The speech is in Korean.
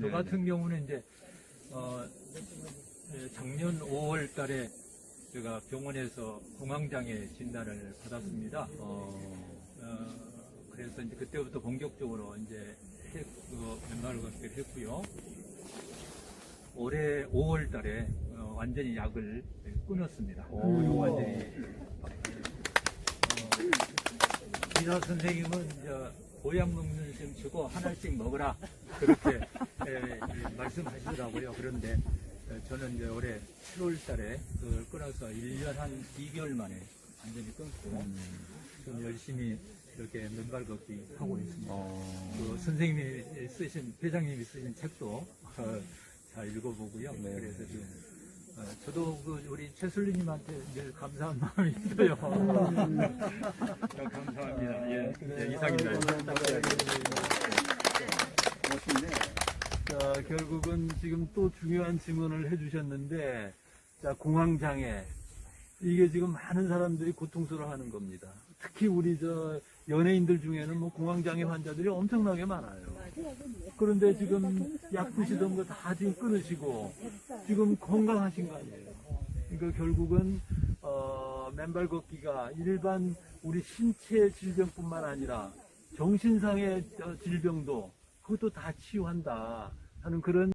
저 네, 같은 경우는 이제 어, 예, 작년 5월 달에 제가 병원에서 공황장애 진단을 받았습니다. 어, 어, 그래서 이제 그때부터 본격적으로 이제 해, 그 맨발 걷기를 했고요. 올해 5월 달에 어, 완전히 약을 끊었습니다. 오. 그리고 완전히 어, 의사 선생님은 이제 보약 먹는 셈 치고 하나씩 먹어라 그렇게 예, 이 말씀하시더라고요. 그런데 어, 저는 이제 올해 7월 달에 그걸 끊어서 1년 한 2개월 만에 완전히 끊고 좀 열심히 이렇게 맨발 걷기 하고 있습니다. 어, 그 선생님이 쓰신 회장님이 쓰신 책도 어, 잘 읽어보고요. 네. 그래서 지금 어, 저도 그 우리 최슬리님한테 늘 감사한 마음이 있어요. 어, 감사합니다. 예, 예, 이상입니다. 멋진데. 자, 결국은 지금 또 중요한 질문을 해주셨는데, 자, 공황장애. 이게 지금 많은 사람들이 고통스러워 하는 겁니다. 특히 우리 저 연예인들 중에는 뭐 공황장애 환자들이 엄청나게 많아요. 그런데 지금 약 드시던 거 다 지금 끊으시고, 지금 건강하신 거 아니에요. 그러니까 결국은, 어, 맨발 걷기가 일반 우리 신체 질병뿐만 아니라 정신상의 어, 질병도 그것도 다 치유한다. 하는 그런